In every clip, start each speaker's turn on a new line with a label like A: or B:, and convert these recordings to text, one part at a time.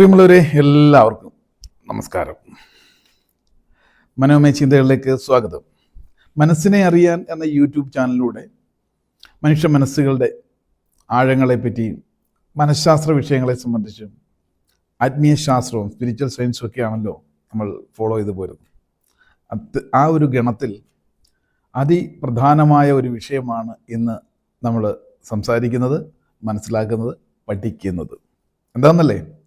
A: പ്രിയമുള്ളവരെ എല്ലാവർക്കും നമസ്കാരം. മനോമയ ചിന്തകളിലേക്ക് സ്വാഗതം. മനസ്സിനെ അറിയാൻ എന്ന യൂട്യൂബ് ചാനലിലൂടെ മനുഷ്യ മനസ്സുകളുടെ ആഴങ്ങളെപ്പറ്റിയും മനഃശാസ്ത്ര വിഷയങ്ങളെ സംബന്ധിച്ചും ആത്മീയ ശാസ്ത്രവും സ്പിരിച്വൽ സയൻസും ഒക്കെയാണല്ലോ നമ്മൾ ഫോളോ ചെയ്തു പോരുന്നത്. അത് ആ ഒരു ഗണത്തിൽ അതിപ്രധാനമായ ഒരു വിഷയമാണ് ഇന്ന് നമ്മൾ സംസാരിക്കുന്നത് മനസ്സിലാക്കുന്നത് പഠിക്കുന്നത്. എന്താണെന്നല്ലേ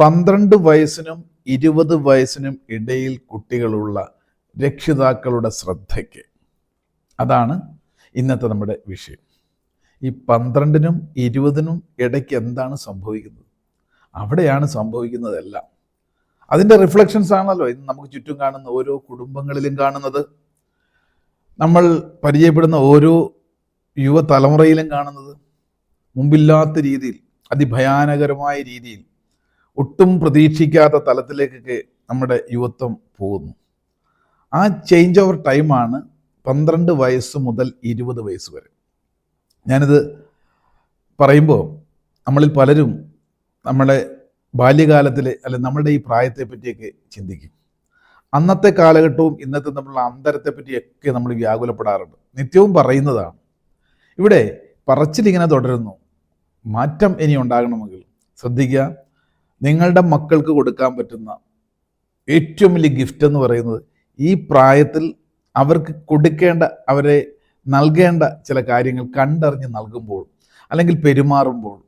A: പന്ത്രണ്ട് വയസ്സിനും ഇരുപത് വയസ്സിനും ഇടയിൽ കുട്ടികളുള്ള രക്ഷിതാക്കളുടെ ശ്രദ്ധയ്ക്ക്. അതാണ് ഇന്നത്തെ നമ്മുടെ വിഷയം. ഈ പന്ത്രണ്ടിനും ഇരുപതിനും ഇടയ്ക്ക് എന്താണ് സംഭവിക്കുന്നത്? അവിടെയാണ് സംഭവിക്കുന്നതെല്ലാം. അതിന്റെ റിഫ്ലക്ഷൻസ് ആണല്ലോ ഇന്ന് നമുക്ക് ചുറ്റും കാണുന്ന ഓരോ കുടുംബങ്ങളിലും കാണുന്നത്. നമ്മൾ പരിചയപ്പെടുന്ന ഓരോ യുവതലമുറയിലും കാണുന്നത്. മുമ്പില്ലാത്ത രീതിയിൽ അതിഭയാനകരമായ രീതിയിൽ ഒട്ടും പ്രതീക്ഷിക്കാത്ത തലത്തിലേക്കൊക്കെ നമ്മുടെ യുവത്വം പോകുന്നു. ആ ചേഞ്ച് ഓവർ ടൈമാണ് പന്ത്രണ്ട് വയസ്സ് മുതൽ ഇരുപത് വയസ്സ് വരെ. ഞാനിത് പറയുമ്പോൾ നമ്മളിൽ പലരും നമ്മളെ ബാല്യകാലത്തിലെ അല്ലെ നമ്മുടെ ഈ പ്രായത്തെ പറ്റിയൊക്കെ ചിന്തിക്കും. അന്നത്തെ കാലഘട്ടവും ഇന്നത്തെ നമ്മളുടെ അന്തരത്തെ പറ്റിയൊക്കെ നമ്മൾ വ്യാകുലപ്പെടാറുണ്ട്. നിത്യവും പറയുന്നതാണ്. ഇവിടെ പറച്ചിലിങ്ങനെ തുടരുന്നു. മാറ്റം ഇനി ഉണ്ടാകണമെങ്കിൽ ശ്രദ്ധിക്കുക. നിങ്ങളുടെ മക്കൾക്ക് കൊടുക്കാൻ പറ്റുന്ന ഏറ്റവും വലിയ ഗിഫ്റ്റ് എന്ന് പറയുന്നത് ഈ പ്രായത്തിൽ അവർക്ക് കൊടുക്കേണ്ട അവരെ നൽകേണ്ട ചില കാര്യങ്ങൾ കണ്ടറിഞ്ഞ് നൽകുമ്പോൾ അല്ലെങ്കിൽ പെരുമാറുമ്പോൾ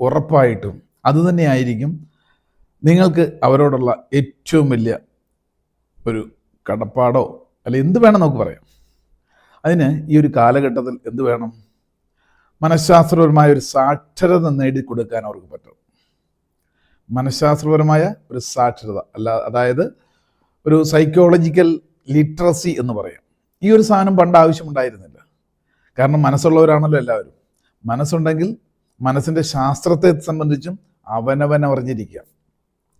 A: ഉറപ്പായിട്ടും അതുതന്നെയായിരിക്കും നിങ്ങൾക്ക് അവരോടുള്ള ഏറ്റവും വലിയ ഒരു കടപ്പാടോ അല്ല എന്ത് വേണം നമുക്ക് പറയാം. അതിന് ഈ ഒരു കാലഘട്ടത്തിൽ എന്ത് വേണം? മനഃശാസ്ത്രപരമായ ഒരു സാക്ഷരത നേടി കൊടുക്കാൻ അവർക്ക് പറ്റും. മനഃശാസ്ത്രപരമായ ഒരു സാക്ഷരത അല്ല അതായത് ഒരു സൈക്കോളജിക്കൽ ലിറ്ററസി എന്ന് പറയാം. ഈ ഒരു സാധനം പണ്ട് ആവശ്യമുണ്ടായിരുന്നില്ല. കാരണം മനസ്സുള്ളവരാണല്ലോ എല്ലാവരും. മനസ്സുണ്ടെങ്കിൽ മനസ്സിന്റെ ശാസ്ത്രത്തെ സംബന്ധിച്ചും അവനവൻ അറിഞ്ഞിരിക്കുക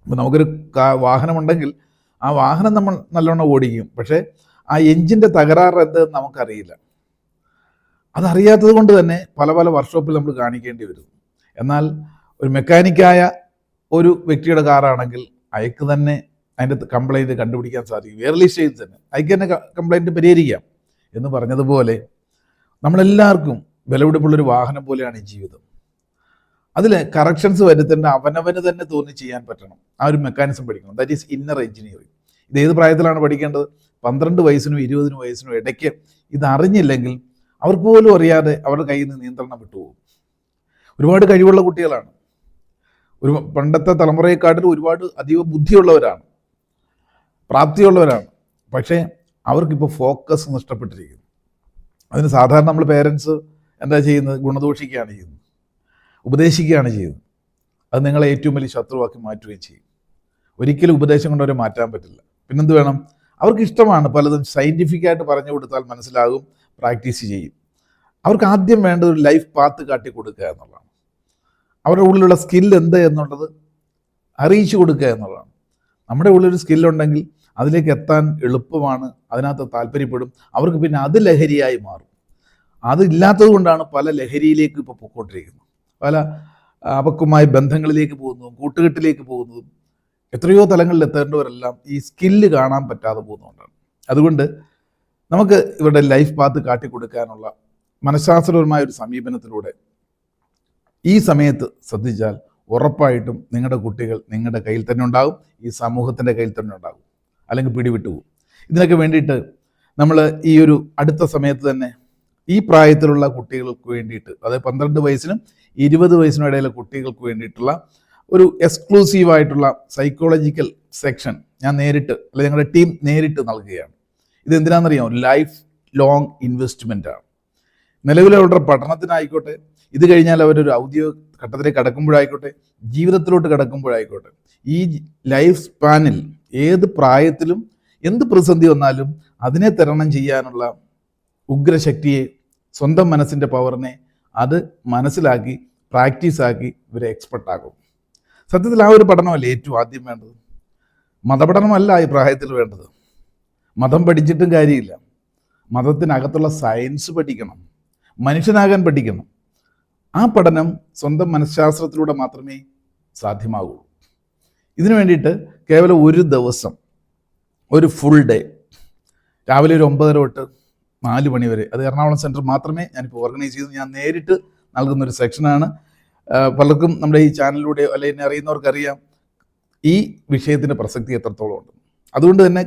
A: അപ്പോൾ നമുക്കൊരു വാഹനമുണ്ടെങ്കിൽ ആ വാഹനം നമ്മൾ നല്ലോണം ഓടിക്കും. പക്ഷേ ആ എഞ്ചിന്റെ തകരാറ് എന്തെന്ന് നമുക്കറിയില്ല. അതറിയാത്തത് കൊണ്ട് തന്നെ പല പല വർക്ക്ഷോപ്പിൽ നമ്മൾ കാണിക്കേണ്ടി വരും. എന്നാൽ ഒരു മെക്കാനിക്കായ ഒരു വ്യക്തിയുടെ കാറാണെങ്കിൽ അയക്ക് തന്നെ അതിന്റെ കംപ്ലൈന്റ് കണ്ടുപിടിക്കാൻ സാധിക്കും. എയർലി സ്റ്റേജ് തന്നെ. അയക്ക് തന്നെ കംപ്ലൈന്റ് പരിഹരിക്കാം. എന്ന് പറഞ്ഞതുപോലെ നമ്മളെല്ലാവർക്കും വിലപിടിപ്പുള്ളൊരു വാഹനം പോലെയാണ് ഈ ജീവിതം. അതിൽ കറക്ഷൻസ് വരുത്തേണ്ട അവനവന് തന്നെ തോന്നി ചെയ്യാൻ പറ്റണം. ആ ഒരു മെക്കാനിസം പഠിക്കണം. ദാറ്റ് ഈസ് ഇന്നർ എഞ്ചിനീയറിംഗ് ഇത് ഏത് പ്രായത്തിലാണ് പഠിക്കേണ്ടത്? പന്ത്രണ്ട് വയസ്സിനും ഇരുപതിനും വയസ്സിനും ഇടയ്ക്ക് ഇത് അറിഞ്ഞില്ലെങ്കിൽ അവർക്ക് പോലും അറിയാതെ അവരുടെ കയ്യിൽ നിന്ന് നിയന്ത്രണം വിട്ടുപോകും. ഒരുപാട് കഴിവുള്ള കുട്ടികളാണ്. ഒരു പണ്ടത്തെ തലമുറയെക്കാട്ടിൽ ഒരുപാട് അതീവ ബുദ്ധിയുള്ളവരാണ്. പ്രാപ്തിയുള്ളവരാണ്. പക്ഷേ അവർക്കിപ്പോൾ ഫോക്കസ് നഷ്ടപ്പെട്ടിരിക്കുന്നു. അതിന് സാധാരണ നമ്മൾ പേരൻസ് എന്താ ചെയ്യുന്നത്? ഗുണദോഷിക്കുകയാണ് ചെയ്യുന്നത്. ഉപദേശിക്കുകയാണ് ചെയ്യുന്നത്. അത് നിങ്ങളെ ഏറ്റവും വലിയ ശത്രുവാക്കി മാറ്റുകയും ചെയ്യും. ഒരിക്കലും ഉപദേശം കൊണ്ട് അവരെ മാറ്റാൻ പറ്റില്ല. പിന്നെന്ത് വേണം? അവർക്ക് ഇഷ്ടമാണ് പലതും സയന്റിഫിക്കായിട്ട് പറഞ്ഞു കൊടുത്താൽ മനസ്സിലാകും പ്രാക്ടീസ് ചെയ്യും. അവർക്ക് ആദ്യം വേണ്ടത് ഒരു ലൈഫ് പാത്ത് കാട്ടി കൊടുക്കുക എന്നുള്ളതാണ്. അവരുടെ ഉള്ളിലുള്ള സ്കിൽ എന്ത് എന്നുള്ളത് അറിയിച്ചു കൊടുക്കുക എന്നുള്ളതാണ്. നമ്മുടെ ഉള്ളിലൊരു സ്കില്ലുണ്ടെങ്കിൽ അതിലേക്ക് എത്താൻ എളുപ്പമാണ് അതിനകത്ത് താല്പര്യപ്പെടും അവർക്ക് പിന്നെ അത് ലഹരിയായി മാറും. അതില്ലാത്തത് കൊണ്ടാണ് പല ലഹരിയിലേക്ക് ഇപ്പോൾ പൊക്കോണ്ടിരിക്കുന്നത്. പല അപക്വമായ ബന്ധങ്ങളിലേക്ക് പോകുന്നതും കൂട്ടുകെട്ടിലേക്ക് പോകുന്നതും എത്രയോ തലങ്ങളിൽ എത്തേണ്ടവരെല്ലാം ഈ സ്കില്ല് കാണാൻ പറ്റാതെ പോകുന്നതുകൊണ്ടാണ്. അതുകൊണ്ട് നമുക്ക് ഇവരുടെ ലൈഫ് പാത്ത് കാട്ടിക്കൊടുക്കാനുള്ള മനഃശാസ്ത്രപരമായ ഒരു സമീപനത്തിലൂടെ ഈ സമയത്ത് ശ്രദ്ധിച്ചാൽ ഉറപ്പായിട്ടും നിങ്ങളുടെ കുട്ടികൾ നിങ്ങളുടെ കയ്യിൽ തന്നെ ഉണ്ടാകും ഈ സമൂഹത്തിന്റെ കയ്യിൽ തന്നെ ഉണ്ടാകും അല്ലെങ്കിൽ പിടിവിട്ടു പോകും ഇതിനൊക്കെ വേണ്ടിയിട്ട് നമ്മൾ ഈ ഒരു അടുത്ത സമയത്ത് തന്നെ ഈ പ്രായത്തിലുള്ള കുട്ടികൾക്ക് വേണ്ടിയിട്ട് അതായത് പന്ത്രണ്ട് വയസ്സിനും ഇരുപത് വയസ്സിനും ഇടയിലെ കുട്ടികൾക്ക് വേണ്ടിയിട്ടുള്ള ഒരു എക്സ്ക്ലൂസീവായിട്ടുള്ള സൈക്കോളജിക്കൽ സെക്ഷൻ ഞാൻ നേരിട്ട് അല്ലെങ്കിൽ ഞങ്ങളുടെ ടീം നേരിട്ട് നൽകുകയാണ്. ഇത് എന്തിനാണെന്നറിയാമോ? ലൈഫ് ലോങ് ഇൻവെസ്റ്റ്മെന്റ് ആണ്. നിലവിലുള്ള പഠനത്തിനായിക്കോട്ടെ ഇത് കഴിഞ്ഞാൽ അവരൊരു ഔദ്യോഗിക ഘട്ടത്തിലേക്ക് കടക്കുമ്പോഴായിക്കോട്ടെ ജീവിതത്തിലോട്ട് കടക്കുമ്പോഴായിക്കോട്ടെ ഈ ലൈഫ് സ്പാനിൽ ഏത് പ്രായത്തിലും എന്ത് പ്രതിസന്ധി വന്നാലും അതിനെ തരണം ചെയ്യാനുള്ള ഉഗ്രശക്തിയെ സ്വന്തം മനസ്സിന്റെ പവറിനെ അത് മനസ്സിലാക്കി പ്രാക്ടീസാക്കി ഇവരെ എക്സ്പെർട്ട് ആകും സത്യത്തിൽ ആ ഒരു പഠനമല്ല ഏറ്റവും ആദ്യം വേണ്ടത്. മതപഠനമല്ല ഈ പ്രായത്തിൽ വേണ്ടത്. മതം പഠിച്ചിട്ടും കാര്യമില്ല. മതത്തിനകത്തുള്ള സയൻസ് പഠിക്കണം. മനുഷ്യനാകാൻ പഠിക്കണം. ആ പഠനം സ്വന്തം മനഃശാസ്ത്രത്തിലൂടെ മാത്രമേ സാധ്യമാകുള്ളൂ ഇതിനു വേണ്ടിയിട്ട് കേവലം ഒരു ദിവസം ഒരു ഫുൾ ഡേ രാവിലെ ഒരു ഒമ്പതര തൊട്ട് നാല് മണി വരെ അത് എറണാകുളം സെന്റർ മാത്രമേ ഞാനിപ്പോൾ ഓർഗനൈസ് ചെയ്ത്. ഞാൻ നേരിട്ട് നൽകുന്ന ഒരു സെക്ഷനാണ് പലർക്കും നമ്മുടെ ഈ ചാനലിലൂടെ അല്ലെങ്കിൽ എന്നെ അറിയുന്നവർക്കറിയാം ഈ വിഷയത്തിന്റെ പ്രസക്തി എത്രത്തോളം ഉണ്ട്. അതുകൊണ്ട് തന്നെ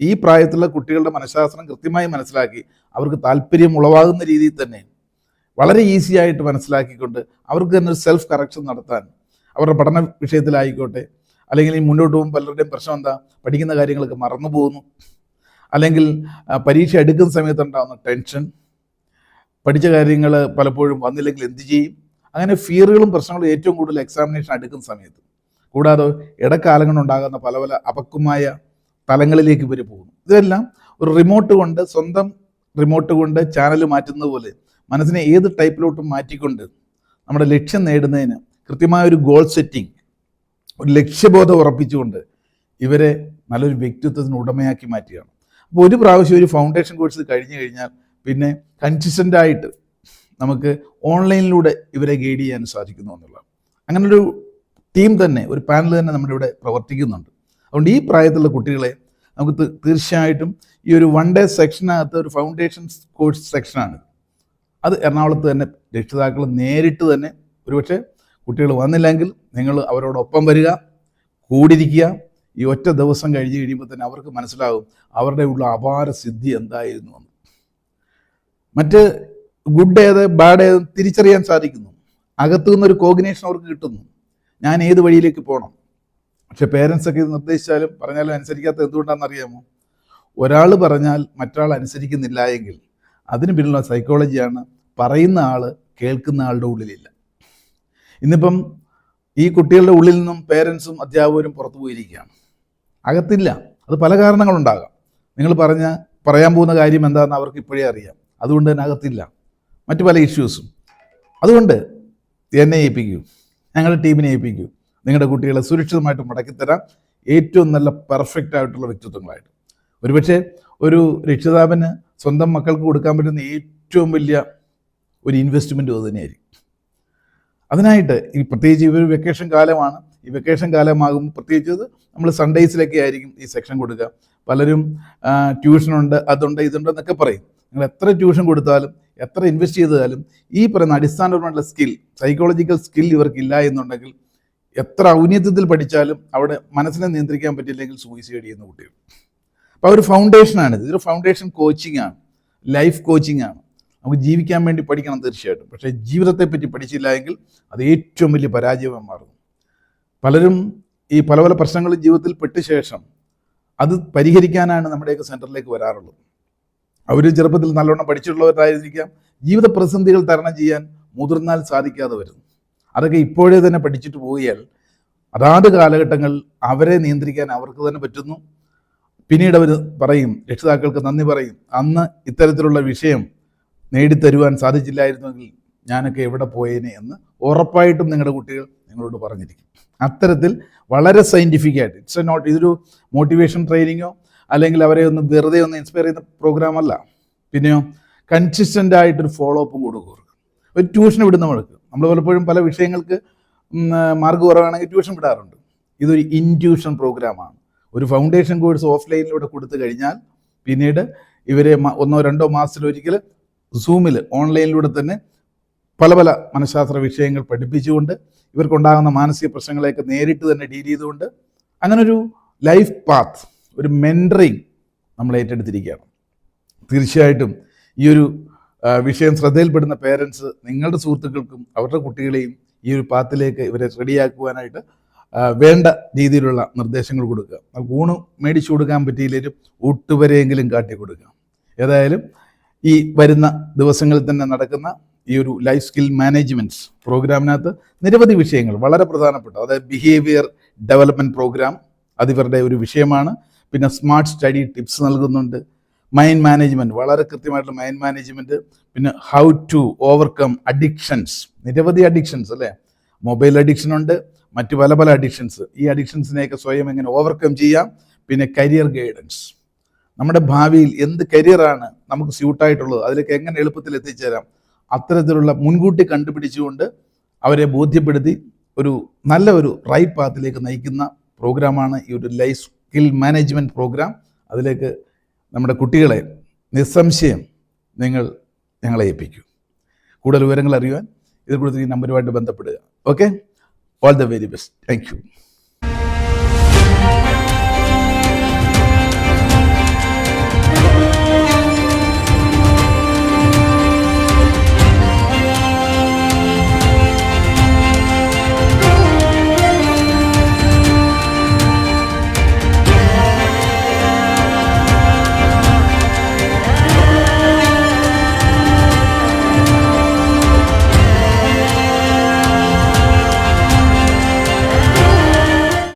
A: ഈ പ്രായത്തിലുള്ള കുട്ടികളുടെ മനഃശാസ്ത്രം കൃത്യമായി മനസ്സിലാക്കി അവർക്ക് താല്പര്യം ഉളവാകുന്ന രീതിയിൽ തന്നെ വളരെ ഈസി ആയിട്ട് മനസ്സിലാക്കിക്കൊണ്ട് അവർക്ക് തന്നെ ഒരു സെൽഫ് കറക്ഷൻ നടത്താൻ അവരുടെ പഠന വിഷയത്തിലായിക്കോട്ടെ അല്ലെങ്കിൽ ഈ മുന്നോട്ട് പോകുമ്പോൾ പലരുടെയും പ്രശ്നം എന്താ? പഠിക്കുന്ന കാര്യങ്ങളൊക്കെ മറന്നു പോകുന്നു. അല്ലെങ്കിൽ പരീക്ഷ എടുക്കുന്ന സമയത്ത് ഉണ്ടാകുന്ന ടെൻഷൻ പഠിച്ച കാര്യങ്ങൾ പലപ്പോഴും വന്നില്ലെങ്കിൽ എന്ത് ചെയ്യും? അങ്ങനെ ഫിയറുകളും പ്രശ്നങ്ങളും ഏറ്റവും കൂടുതൽ എക്സാമിനേഷൻ എടുക്കുന്ന സമയത്ത്. കൂടാതെ ഇടക്കാലങ്ങളുണ്ടാകുന്ന പല പല അപക്വമായ തലങ്ങളിലേക്ക് ഇവർ പോകുന്നു. ഇതെല്ലാം ഒരു റിമോട്ട് കൊണ്ട് സ്വന്തം റിമോട്ട് കൊണ്ട് ചാനൽ മാറ്റുന്നത് പോലെ മനസ്സിനെ ഏത് ടൈപ്പിലോട്ടും മാറ്റിക്കൊണ്ട് നമ്മുടെ ലക്ഷ്യം നേടുന്നതിന് കൃത്യമായ ഒരു ഗോൾ സെറ്റിംഗ് ഒരു ലക്ഷ്യബോധം ഉറപ്പിച്ചുകൊണ്ട് ഇവരെ നല്ലൊരു വ്യക്തിത്വത്തിന് ഉടമയാക്കി മാറ്റുകയാണ്. അപ്പോൾ ഒരു പ്രാവശ്യം ഒരു ഫൗണ്ടേഷൻ കോഴ്സ് കഴിഞ്ഞു കഴിഞ്ഞാൽ പിന്നെ കൺസിസ്റ്റന്റ് ആയിട്ട് നമുക്ക് ഓൺലൈനിലൂടെ ഇവരെ ഗൈഡ് ചെയ്യാൻ സാധിക്കുന്നു എന്നുള്ളതാണ്. അങ്ങനൊരു ടീം തന്നെ ഒരു പാനൽ തന്നെ നമ്മുടെ ഇവിടെ പ്രവർത്തിക്കുന്നുണ്ട്. അതുകൊണ്ട് ഈ പ്രായത്തിലുള്ള കുട്ടികളെ നമുക്ക് തീർച്ചയായിട്ടും ഈ ഒരു വൺ ഡേ സെക്ഷനകത്ത് ഒരു ഫൗണ്ടേഷൻ കോഴ്സ് സെക്ഷനാണ് അത് എറണാകുളത്ത് തന്നെ രക്ഷിതാക്കൾ നേരിട്ട് തന്നെ ഒരുപക്ഷെ കുട്ടികൾ വന്നില്ലെങ്കിൽ നിങ്ങൾ അവരോടൊപ്പം വരിക കൂടിരിക്കുക. ഈ ഒറ്റ ദിവസം കഴിഞ്ഞ് കഴിയുമ്പോൾ തന്നെ അവർക്ക് മനസ്സിലാകും അവരുടെ ഉള്ള അപാര സിദ്ധി എന്തായിരുന്നു എന്ന്. മറ്റ് ഗുഡ് ഏത് ബാഡ് ഏത് തിരിച്ചറിയാൻ സാധിക്കുന്നു. അകത്തു നിന്നൊരു കോമ്പിനേഷൻ അവർക്ക് കിട്ടുന്നു. ഞാൻ ഏത് വഴിയിലേക്ക് പോകണം പക്ഷെ പേരൻസ് ഒക്കെ ഇത് നിർദ്ദേശിച്ചാലും പറഞ്ഞാലും അനുസരിക്കാത്ത എന്തുകൊണ്ടാണെന്ന് അറിയാമോ? ഒരാൾ പറഞ്ഞാൽ മറ്റൊരാൾ അനുസരിക്കുന്നില്ല എങ്കിൽ അതിന് പിന്നിലുള്ള സൈക്കോളജിയാണ് പറയുന്ന ആൾ കേൾക്കുന്ന ആളുടെ ഉള്ളിലില്ല. ഇന്നിപ്പം ഈ കുട്ടികളുടെ ഉള്ളിൽ നിന്നും പേരൻസും അധ്യാപകരും പുറത്തു പോയിരിക്കുകയാണ്. അകത്തില്ല. അത് പല കാരണങ്ങളുണ്ടാകാം. നിങ്ങൾ പറഞ്ഞ പറയാൻ പോകുന്ന കാര്യം എന്താണെന്ന് അവർക്ക് ഇപ്പോഴേ അറിയാം. അതുകൊണ്ട് തന്നെ അകത്തില്ല. മറ്റു പല ഇഷ്യൂസും അതുകൊണ്ട് എന്നെ ഏൽപ്പിക്കൂ. ഞങ്ങളുടെ ടീമിനെ ഏൽപ്പിക്കൂ. നിങ്ങളുടെ കുട്ടികളെ സുരക്ഷിതമായിട്ട് മടക്കിത്തരാം ഏറ്റവും നല്ല പെർഫെക്റ്റ് ആയിട്ടുള്ള വ്യക്തിത്വങ്ങളായിട്ട്. ഒരുപക്ഷെ ഒരു രക്ഷിതാവിന് സ്വന്തം മക്കൾക്ക് കൊടുക്കാൻ പറ്റുന്ന ഏറ്റവും വലിയ ഒരു ഇൻവെസ്റ്റ്മെന്റ് അത് തന്നെയായിരിക്കും. അതിനായിട്ട് ഈ പ്രത്യേകിച്ച് ഒരു വെക്കേഷൻ കാലമാണ്. ഈ വെക്കേഷൻ കാലമാകുമ്പോൾ പ്രത്യേകിച്ച് നമ്മൾ സൺഡേസിലൊക്കെ ആയിരിക്കും ഈ സെക്ഷൻ കൊടുക്കുക. പലരും ട്യൂഷനുണ്ട് അതുണ്ട് ഇതുണ്ട് എന്നൊക്കെ പറയും. നിങ്ങൾ എത്ര ട്യൂഷൻ കൊടുത്താലും എത്ര ഇൻവെസ്റ്റ് ചെയ്താലും ഈ പറയുന്ന അടിസ്ഥാനപരമായിട്ടുള്ള സ്കിൽ സൈക്കോളജിക്കൽ സ്കിൽ ഇവർക്കില്ല എന്നുണ്ടെങ്കിൽ എത്ര ഔന്നത്യത്തിൽ പഠിച്ചാലും അവിടെ മനസ്സിനെ നിയന്ത്രിക്കാൻ പറ്റില്ലെങ്കിൽ സൂയിസൈഡ് ചെയ്യുന്ന കുട്ടികൾ. അപ്പോൾ ഒരു ഫൗണ്ടേഷനാണിത് ഇതൊരു ഫൗണ്ടേഷൻ കോച്ചിങ് ആണ്. ലൈഫ് കോച്ചിങ് ആണ്. നമുക്ക് ജീവിക്കാൻ വേണ്ടി പഠിക്കണം തീർച്ചയായിട്ടും. പക്ഷേ ജീവിതത്തെ പറ്റി പഠിച്ചില്ല എങ്കിൽ അത് ഏറ്റവും വലിയ പരാജയമായി മാറും പലരും ഈ പല പല പ്രശ്നങ്ങൾ ജീവിതത്തിൽ പെട്ട ശേഷം അത് പരിഹരിക്കാനാണ് നമ്മുടെയൊക്കെ സെന്ററിലേക്ക് വരാറുള്ളത്. അവർ ചെറുപ്പത്തിൽ നല്ലോണം പഠിച്ചിട്ടുള്ളവരായിരിക്കാം. ജീവിത പ്രതിസന്ധികൾ തരണം ചെയ്യാൻ മുതിർന്നാൽ സാധിക്കാതെ വരുന്നു. അതൊക്കെ ഇപ്പോഴേ തന്നെ പഠിച്ചിട്ട് പോയാൽ അതാത് കാലഘട്ടങ്ങൾ അവരെ നിയന്ത്രിക്കാൻ അവർക്ക് തന്നെ പറ്റുന്നു. പിന്നീട് അവർ പറയും രക്ഷിതാക്കൾക്ക് നന്ദി പറയും. അന്ന് ഇത്തരത്തിലുള്ള വിഷയം നേടിത്തരുവാൻ സാധിച്ചില്ലായിരുന്നെങ്കിൽ ഞാനൊക്കെ എവിടെ പോയേനെ എന്ന് ഉറപ്പായിട്ടും നിങ്ങളുടെ കുട്ടികൾ നിങ്ങളോട് പറഞ്ഞിരിക്കും. അത്തരത്തിൽ വളരെ സയന്റിഫിക് ആയിട്ട് ഇറ്റ്സ് എ നോട്ട് ഇതൊരു മോട്ടിവേഷൻ ട്രെയിനിങ്ങോ അല്ലെങ്കിൽ അവരെ ഒന്ന് വെറുതെ ഒന്ന് ഇൻസ്പയർ ചെയ്യുന്ന പ്രോഗ്രാം അല്ല. പിന്നെയോ കൺസിസ്റ്റന്റ് ആയിട്ടൊരു ഫോളോ അപ്പും കൊടുക്കുക ഒരു ട്യൂഷൻ വിടുന്ന നമ്മൾക്ക്. നമ്മൾ പലപ്പോഴും പല വിഷയങ്ങൾക്ക് മാർക്ക് കുറവാണെങ്കിൽ ട്യൂഷൻ വിടാറുണ്ട്. ഇതൊരു ഇന്റ്യൂഷൻ പ്രോഗ്രാമാണ് ഒരു ഫൗണ്ടേഷൻ കോഴ്സ് ഓഫ്ലൈനിലൂടെ കൊടുത്തു കഴിഞ്ഞാൽ പിന്നീട് ഇവരെ ഒന്നോ രണ്ടോ മാസത്തിലൊരിക്കൽ സൂമിൽ ഓൺലൈനിലൂടെ തന്നെ പല പല മനഃശാസ്ത്ര വിഷയങ്ങൾ പഠിപ്പിച്ചുകൊണ്ട് ഇവർക്കുണ്ടാകുന്ന മാനസിക പ്രശ്നങ്ങളെയൊക്കെ നേരിട്ട് തന്നെ ഡീൽ ചെയ്തുകൊണ്ട് അങ്ങനൊരു ലൈഫ് പാത്ത് ഒരു മെന്ററിങ് നമ്മൾ ഏറ്റെടുത്തിരിക്കുകയാണ്. തീർച്ചയായിട്ടും ഈ ഒരു വിഷയം ശ്രദ്ധയിൽപ്പെടുന്ന പേരൻസ് നിങ്ങളുടെ സുഹൃത്തുക്കൾക്കും അവരുടെ കുട്ടികളെയും ഈ ഒരു പാത്തിലേക്ക് ഇവരെ റെഡിയാക്കുവാനായിട്ട് വേണ്ട രീതിയിലുള്ള നിർദ്ദേശങ്ങൾ കൊടുക്കുക. ഊണ് മേടിച്ചു കൊടുക്കാൻ പറ്റിയില്ലെങ്കിലും ഊട്ടുവരെയെങ്കിലും കാട്ടി കൊടുക്കുക ഏതായാലും ഈ വരുന്ന ദിവസങ്ങളിൽ തന്നെ നടക്കുന്ന ഈ ഒരു ലൈഫ് സ്കിൽ മാനേജ്മെന്റ്സ് പ്രോഗ്രാമിനകത്ത് നിരവധി വിഷയങ്ങൾ വളരെ പ്രധാനപ്പെട്ട അതായത് ബിഹേവിയർ ഡെവലപ്മെന്റ് പ്രോഗ്രാം അതിവരുടെ ഒരു വിഷയമാണ്. പിന്നെ സ്മാർട്ട് സ്റ്റഡി ടിപ്സ് നൽകുന്നുണ്ട്. മൈൻഡ് മാനേജ്മെന്റ് വളരെ കൃത്യമായിട്ടുള്ള മൈൻഡ് മാനേജ്മെന്റ് പിന്നെ ഹൗ ടു ഓവർകം അഡിക്ഷൻസ് നിരവധി അഡിക്ഷൻസ് അല്ലേ? മൊബൈൽ അഡിക്ഷൻ ഉണ്ട്. മറ്റു പല പല അഡിക്ഷൻസ് ഈ അഡിക്ഷൻസിനെയൊക്കെ സ്വയം എങ്ങനെ ഓവർകം ചെയ്യാം? പിന്നെ കരിയർ ഗൈഡൻസ് നമ്മുടെ ഭാവിയിൽ എന്ത് കരിയറാണ് നമുക്ക് സ്യൂട്ടായിട്ടുള്ളത് അതിലേക്ക് എങ്ങനെ എളുപ്പത്തിൽ എത്തിച്ചേരാം? അത്തരത്തിലുള്ള മുൻകൂട്ടി കണ്ടുപിടിച്ചുകൊണ്ട് അവരെ ബോധ്യപ്പെടുത്തി ഒരു നല്ല ഒരു റൈറ്റ് പാത്തിലേക്ക് നയിക്കുന്ന പ്രോഗ്രാമാണ് ഈ ഒരു ലൈഫ് സ്കിൽ മാനേജ്മെന്റ് പ്രോഗ്രാം അതിലേക്ക് നമ്മുടെ കുട്ടികളെ നിസ്സംശയം നിങ്ങൾ ഞങ്ങളെ ഏൽപ്പിക്കൂ. കൂടുതൽ വിവരങ്ങൾ അറിയുവാൻ ഇതിൽ കൂടുതൽ ഈ നമ്പരുമായിട്ട് ബന്ധപ്പെടുക. Okay All the very best. Thank you.